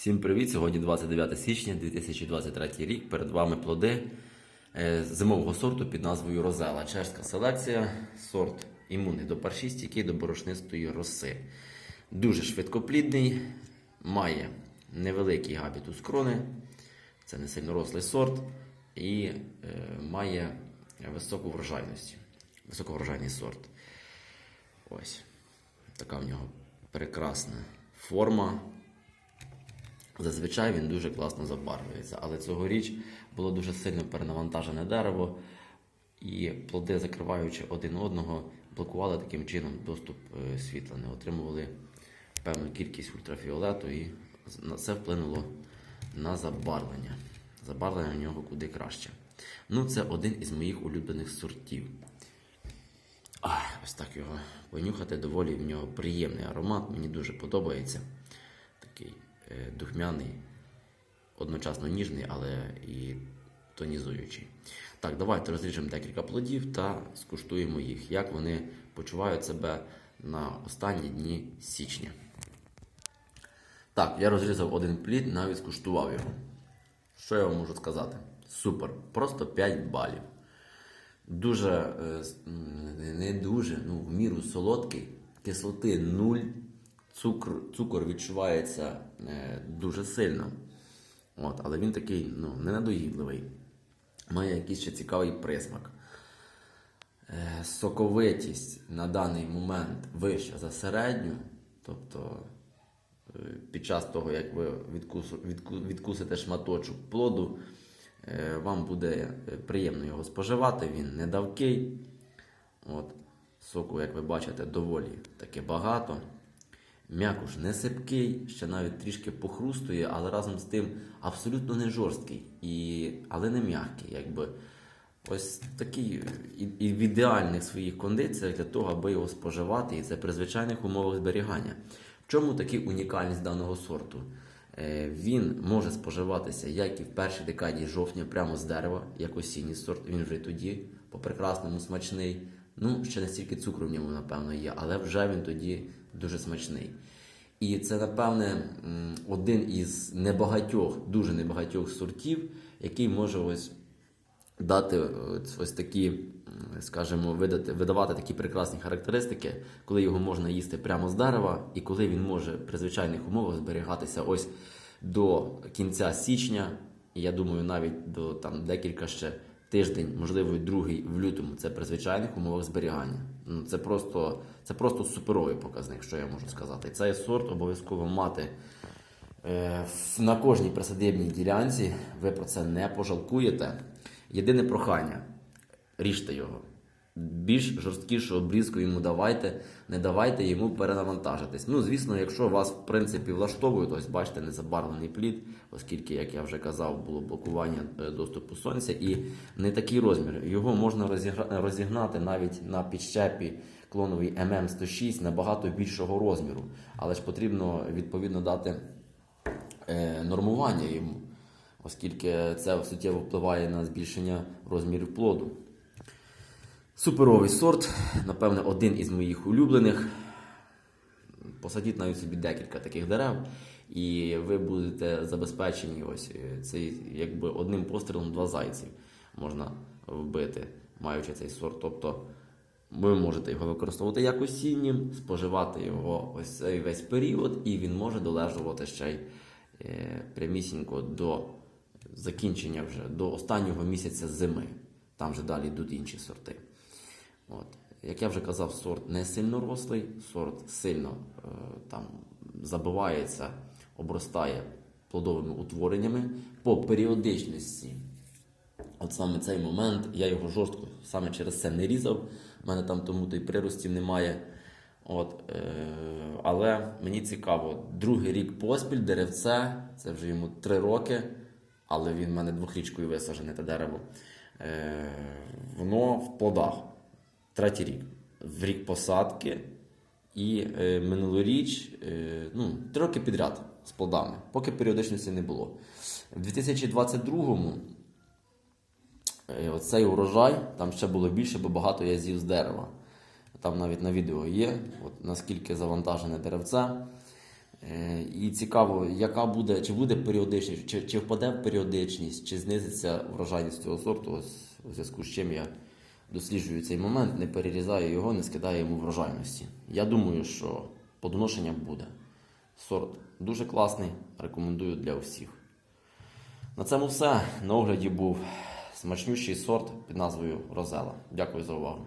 Всім привіт! Сьогодні 29 січня 2023 рік. Перед вами плоди е, зимового сорту під назвою Розела. Чешська селекція, сорт імунний до парші, стійкий до борошнистої роси. Дуже швидкоплідний, має невеликий габітус крони, це не сильно рослий сорт, і е, має високу врожайність. Високоврожайний сорт. Ось така в нього прекрасна форма. Зазвичай він дуже класно забарвлюється, але цьогоріч було дуже сильно перенавантажене дерево, і плоди, закриваючи один одного, блокували таким чином доступ е, світла, не отримували певну кількість ультрафіолету, і на це вплинуло на забарвлення. Забарвлення в нього куди краще. Ну, це один із моїх улюблених сортів. А, ось так його понюхати доволі в нього приємний аромат. Мені дуже подобається. Е, духмяний, одночасно ніжний, але і тонізуючий. Так, давайте розріжемо декілька плодів та скуштуємо їх, як вони почувають себе на останні дні січня. Так, я розрізав один плід, навіть скуштував його. Що я вам можу сказати? Супер. Просто 5 балів. Дуже, е, не дуже, ну, в міру солодкий, кислоти 0, цукр, цукор відчувається е, дуже сильно. От, але він такий ну, ненадоїдливий. Має якийсь ще цікавий присмак. Е, соковитість на даний момент вища за середню. Тобто е, під час того, як ви відкусу, відку, відкусите шматочок плоду, вам буде приємно його споживати, він не давкий. От, соку, як ви бачите, доволі таки багато. М'якуш не сипкий, ще навіть трішки похрустує, але разом з тим абсолютно не жорсткий, і, але не м'який. Якби. Ось такий в ідеальних своїх кондиціях для того, аби його споживати, і це при звичайних умовах зберігання. В чому таки унікальність даного сорту? Е, Він може споживатися як і в першій декаді жовтня прямо з дерева, як осінній сорт. Він вже тоді по-прекрасному смачний. Ну, ще не стільки цукру в ньому, напевно, є, але вже він тоді дуже смачний. І це, напевне, один із небагатьох, дуже небагатьох сортів, який може ось дати ось- ось такі, скажімо, видати, видавати такі прекрасні характеристики, коли його можна їсти прямо з дерева, і коли він може при звичайних умовах зберігатися ось до кінця січня. Я думаю, навіть до там декілька ще тиждень, можливо, другий в лютому. Це при звичайних умовах зберігання. Ну це просто це просто суперовий показник, що я можу сказати. Цей сорт обов'язково мати. Е, На кожній присадибній ділянці ви про це не пожалкуєте. Єдине прохання: ріжте його. Більш жорсткішу обрізку йому давайте, не давайте йому перенавантажитись. Ну, звісно, якщо вас в принципі влаштовує, то ось бачите, незабарвлений плід, оскільки, як я вже казав, було блокування е, доступу сонця і не такий розмір. Його можна розігнати навіть на підщепі клоновий ММ106 набагато більшого розміру, але ж потрібно відповідно дати е, нормування йому, оскільки це суттєво впливає на збільшення розмірів плоду. Суперовий сорт, напевне, один із моїх улюблених. Посадіть навіть собі декілька таких дерев, і ви будете забезпечені ось е, цей, якби одним пострілом два зайців можна вбити, маючи цей сорт. Тобто ви можете його використовувати як осіннім, споживати його ось цей весь період, і він може долежувати ще й е, прямісінько до закінчення вже до останнього місяця зими. Там вже далі йдуть інші сорти. От. Як я вже казав, сорт не сильно рослий, сорт сильно е, там забивається, обростає плодовими утвореннями по періодичності. От саме цей момент я його жорстко саме через це не різав. У мене там тому то приростів немає. От, е, але мені цікаво, другий рік поспіль деревце, це вже йому три роки, але він в мене двохрічкою висаджене те дерево. Е, воно в плодах. Третій рік. В рік посадки. І е, минулоріч, е, ну, три роки підряд з плодами, поки періодичності не було. В 2022-му Е, Оцей урожай, там ще було більше, бо багато я з'їв з дерева. Там навіть на відео є, от наскільки завантажене деревце. Е, І цікаво, яка буде, чи буде періодичність, чи, чи впаде періодичність, чи знизиться врожайність цього сорту, у зв'язку з чим я досліджую цей момент, не перерізаю його, не скидаю йому врожайності. Я думаю, що подоношення буде. Сорт дуже класний, рекомендую для всіх. На цьому все. На огляді був смачнющий сорт під назвою Розела. Дякую за увагу.